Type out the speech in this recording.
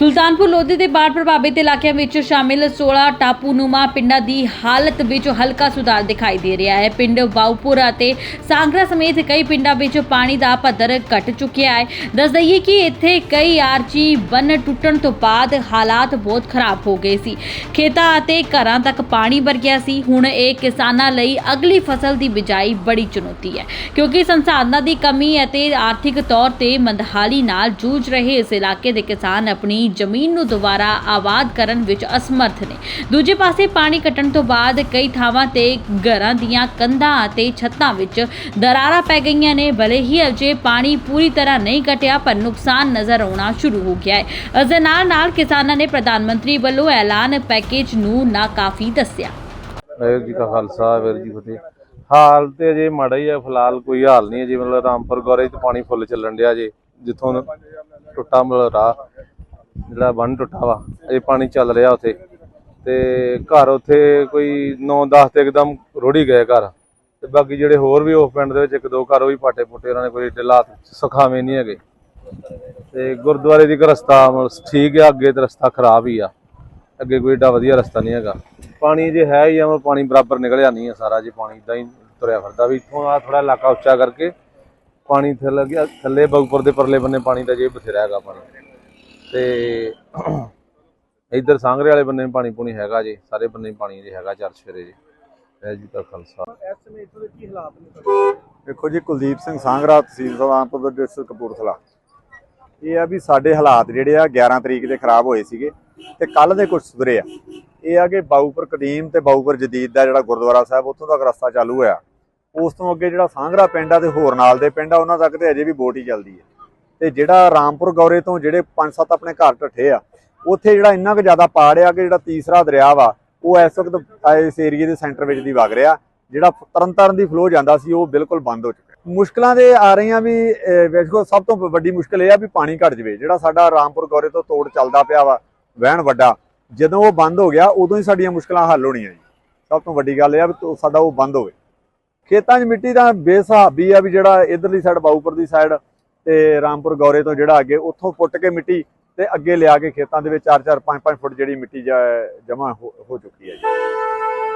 ਸੁਲਤਾਨਪੁਰ ਲੋਧੀ ਦੇ ਬਾੜ ਪ੍ਰਭਾਵਿਤ ਇਲਾਕਿਆਂ ਵਿੱਚ ਸ਼ਾਮਿਲ 16 ਟਾਪੂਨੁਮਾ ਪਿੰਡਾਂ ਦੀ ਹਾਲਤ ਵਿੱਚ ਹਲਕਾ ਸੁਧਾਰ ਦਿਖਾਈ ਦੇ ਰਿਹਾ ਹੈ। ਪਿੰਡ ਬਾਉਪੁਰ ਅਤੇ ਸਾਂਗਰਾ ਸਮੇਤ ਕਈ ਪਿੰਡਾਂ ਵਿੱਚ ਪਾਣੀ ਦਾ ਪੱਧਰ ਘਟ ਚੁੱਕਿਆ ਹੈ। ਦੱਸ ਦਈਏ ਕਿ ਇੱਥੇ ਕਈ ਆਰਚੀ ਬੰਨ ਟੁੱਟਣ ਤੋਂ ਬਾਅਦ ਹਾਲਾਤ ਬਹੁਤ ਖਰਾਬ ਹੋ ਗਏ ਸੀ। ਖੇਤਾਂ ਅਤੇ ਘਰਾਂ ਤੱਕ ਪਾਣੀ ਵਰ ਗਿਆ ਸੀ। ਹੁਣ ਇਹ ਕਿਸਾਨਾਂ ਲਈ ਅਗਲੀ ਫਸਲ ਦੀ ਬਿਜਾਈ ਬੜੀ ਚੁਣੌਤੀ ਹੈ, ਕਿਉਂਕਿ ਸੰਸਾਧਨਾਂ ਦੀ ਕਮੀ ਅਤੇ ਆਰਥਿਕ ਤੌਰ ਤੇ ਮੰਦਹਾਲੀ ਨਾਲ ਜੂਝ ਰਹੇ ਇਸ ਇਲਾਕੇ ਦੇ ਕਿਸਾਨ ਆਪਣੀ ਜ਼ਮੀਨ ਨੂੰ ਦੁਬਾਰਾ ਆਬਾਦ ਕਰਨ ਵਿੱਚ ਅਸਮਰਥ ਨੇ। ਦੂਜੇ ਪਾਸੇ ਪਾਣੀ ਕੱਟਣ ਤੋਂ ਬਾਅਦ ਕਈ ਥਾਵਾਂ ਤੇ ਘਰਾਂ ਦੀਆਂ ਕੰਧਾਂ ਅਤੇ ਛੱਤਾਂ ਵਿੱਚ ਦਰਾਰਾਂ ਪੈ ਗਈਆਂ ਨੇ। ਭਲੇ ਹੀ ਅਜੇ ਪਾਣੀ ਪੂਰੀ ਤਰ੍ਹਾਂ ਨਹੀਂ ਘਟਿਆ ਪਰ ਨੁਕਸਾਨ ਨਜ਼ਰ ਆਉਣਾ ਸ਼ੁਰੂ ਹੋ ਗਿਆ ਹੈ। ਇਸ ਦੇ ਨਾਲ ਨਾਲ ਕਿਸਾਨਾਂ ਨੇ ਪ੍ਰਧਾਨ ਮੰਤਰੀ ਵੱਲੋਂ ਐਲਾਨ ਪੈਕੇਜ ਨੂੰ ਨਾਕਾਫੀ ਦੱਸਿਆ। ਵਾਹਿਗੁਰੂ ਜੀ ਕਾ ਖਾਲਸਾ, ਵਾਹਿਗੁਰੂ ਜੀ ਫਤਿਹ। ਹਾਲ ਤੇ ਅਜੇ ਮਾੜਾ ਹੀ ਆ ਫਿਲਹਾਲ ਕੋਈ ਹਾਲ ਨਹੀਂ ਹੈ। ਜੀ ਮਤਲਬ ਰਾਮਪੁਰ ਗੋਰੇ ਚ ਪਾਣੀ ਫੁੱਲ ਚੱਲਣ ਡਿਆ ਜੇ, ਜਿੱਥੋਂ ਟੁੱਟਾ ਮਤਲਬ ਰਾਹ। ਜਿਹੜਾ ਬੰਨ ਟੁੱਟਾ ਵਾ ਅਜੇ ਪਾਣੀ ਚੱਲ ਰਿਹਾ ਉੱਥੇ। ਤੇ ਘਰ ਉੱਥੇ ਕੋਈ 9-10 ਤੇ ਇੱਕਦਮ ਰੋੜੀ ਗਏ ਘਰ। ਤੇ ਬਾਕੀ ਜਿਹੜੇ ਹੋਰ ਵੀ ਉਸ ਪਿੰਡ ਦੇ ਵਿੱਚ ਇੱਕ ਦੋ ਘਰ ਉਹ ਵੀ ਪਾਟੇ ਪੁੱਟੇ ਉਹਨਾਂ ਨੇ ਕੋਈ ਏਡੇ ਹਾਲਾਤ ਸੁਖਾਵੇਂ ਨਹੀਂ ਹੈਗੇ। ਤੇ ਗੁਰਦੁਆਰੇ ਦੀ ਇੱਕ ਰਸਤਾ ਮਤਲਬ ਠੀਕ ਆ, ਅੱਗੇ ਤੇ ਰਸਤਾ ਖਰਾਬ ਹੀ ਆ। ਅੱਗੇ ਕੋਈ ਏਡਾ ਵਧੀਆ ਰਸਤਾ ਨਹੀਂ ਹੈਗਾ। ਪਾਣੀ ਜੇ ਹੈ ਹੀ ਆ, ਮਤਲਬ ਪਾਣੀ ਬਰਾਬਰ ਨਿਕਲਿਆ ਨਹੀਂ ਆ ਸਾਰਾ ਜੇ, ਪਾਣੀ ਇਦਾਂ ਹੀ ਤੁਰਿਆ ਫਿਰਦਾ ਵੀ ਇੱਥੋਂ ਆ ਥੋੜਾ ਇਲਾਕਾ ਉੱਚਾ ਕਰਕੇ ਪਾਣੀ ਥੱਲੇ ਗਿਆ ਥੱਲੇ ਬਗਪੁਰ ਦੇ ਪਰਲੇ ਬੰਨੇ ਪਾਣੀ ਦਾ ਜੇ ਬਥੇਰਾ ਹੈਗਾ ਪਾਣੀ। ਤੇ ਇੱਧਰ ਸਾਂਗਰੇ ਵਾਲੇ ਬੰਨੇ ਵੀ ਪਾਣੀ ਪੂਣੀ ਹੈਗਾ ਜੀ ਸਾਰੇ ਬੰਨੇ ਵੀ ਪਾਣੀ ਜੇ ਹੈਗਾ ਚਰਚ ਫੇਰੇ ਜੀ। ਵਾਹਿਗੁਰੂ ਜੀ ਕਾ ਖਾਲਸਾ। ਦੇਖੋ ਜੀ ਕੁਲਦੀਪ ਸਿੰਘ ਸਾਂਗਰਾ ਤਹਿਸੀਲ ਸੁਲਤਾਨਪੁਰ ਡਿਸਟ੍ਰਿਕਟ ਕਪੂਰਥਲਾ। ਇਹ ਆ ਵੀ ਸਾਡੇ ਹਾਲਾਤ ਜਿਹੜੇ ਆ 11 ਤਰੀਕ ਦੇ ਖਰਾਬ ਹੋਏ ਸੀਗੇ ਤੇ ਕੱਲ ਦੇ ਕੁਝ ਸੁਧਰੇ ਆ। ਇਹ ਆ ਕਿ ਬਾਊਪੁਰ ਕਦੀਮ ਤੇ ਬਾਊਪੁਰ ਜਦੀਦ ਦਾ ਜਿਹੜਾ ਗੁਰਦੁਆਰਾ ਸਾਹਿਬ ਉੱਥੋਂ ਤੱਕ ਰਸਤਾ ਚਾਲੂ ਹੋਇਆ। ਉਸ ਤੋਂ ਅੱਗੇ ਜਿਹੜਾ ਸਾਂਗਰਾ ਪਿੰਡ ਆ ਤੇ ਹੋਰ ਨਾਲ ਦੇ ਪਿੰਡ ਆ ਉਹਨਾਂ ਤੱਕ ਤੇ ਅਜੇ ਵੀ ਬੋਟ ਹੀ ਚੱਲਦੀ ਹੈ ਤੇ ਜਿਹੜਾ ਰਾਮਪੁਰ ਗੌਰੇ ਤੋਂ ਜਿਹੜੇ 5-7 ਆਪਣੇ ਘਰ ਢੱਠੇ ਆ ਉੱਥੇ ਜਿਹੜਾ ਇੰਨਾ ਕੁ ਜ਼ਿਆਦਾ ਪਾੜ ਆ ਕਿ ਜਿਹੜਾ ਤੀਸਰਾ ਦਰਿਆ ਵਾ ਉਹ ਇਸ ਵਕਤ ਇਸ ਏਰੀਏ ਦੇ ਸੈਂਟਰ ਵਿੱਚ ਦੀ ਵਗ ਰਿਹਾ ਜਿਹੜਾ ਤਰਨਤਾਰਨ ਦੀ ਫਲੋ ਜਾਂਦਾ ਸੀ ਉਹ ਬਿਲਕੁਲ ਬੰਦ ਹੋ ਚੁੱਕਾ ਮੁਸ਼ਕਲਾਂ ਦੇ ਆ ਰਹੀਆਂ ਵੀ ਅਹ, ਵੇਖੋ ਸਭ ਤੋਂ ਵੱਡੀ ਮੁਸ਼ਕਲ ਇਹ ਆ ਵੀ ਪਾਣੀ ਘਟ ਜਵੇ। ਜਿਹੜਾ ਸਾਡਾ ਰਾਮਪੁਰ ਗੌਰੇ ਤੋਂ ਤੋੜ ਚੱਲਦਾ ਪਿਆ ਵਾ ਵਹਿਣ ਵੱਡਾ ਜਦੋਂ ਉਹ ਬੰਦ ਹੋ ਗਿਆ ਉਦੋਂ ਹੀ ਸਾਡੀਆਂ ਮੁਸ਼ਕਲਾਂ ਹੱਲ ਹੋਣੀਆਂ ਜੀ। ਸਭ ਤੋਂ ਵੱਡੀ ਗੱਲ ਇਹ ਆ ਵੀ ਸਾਡਾ ਉਹ ਬੰਦ ਹੋਵੇ। ਖੇਤਾਂ 'ਚ ਮਿੱਟੀ ਦਾ ਬੇਸਹਾਬੀ ਆ ਵੀ ਜਿਹੜਾ ਇਧਰਲੀ ਸਾਈਡ ਬਾਊਪੁਰ ਦੀ ਸਾਈਡ ਤੇ ਰਾਮਪੁਰ ਗੌਰੇ ਤੋਂ ਜਿਹੜਾ ਅੱਗੇ ਉੱਥੋਂ ਪੁੱਟ ਕੇ ਮਿੱਟੀ ਤੇ ਅੱਗੇ ਲਿਆ ਕੇ ਖੇਤਾਂ ਦੇ ਵਿੱਚ 4-4 5-5 ਫੁੱਟ ਜਿਹੜੀ ਮਿੱਟੀ ਜਮਾ ਹੋ ਚੁੱਕੀ ਹੈ ਜੀ।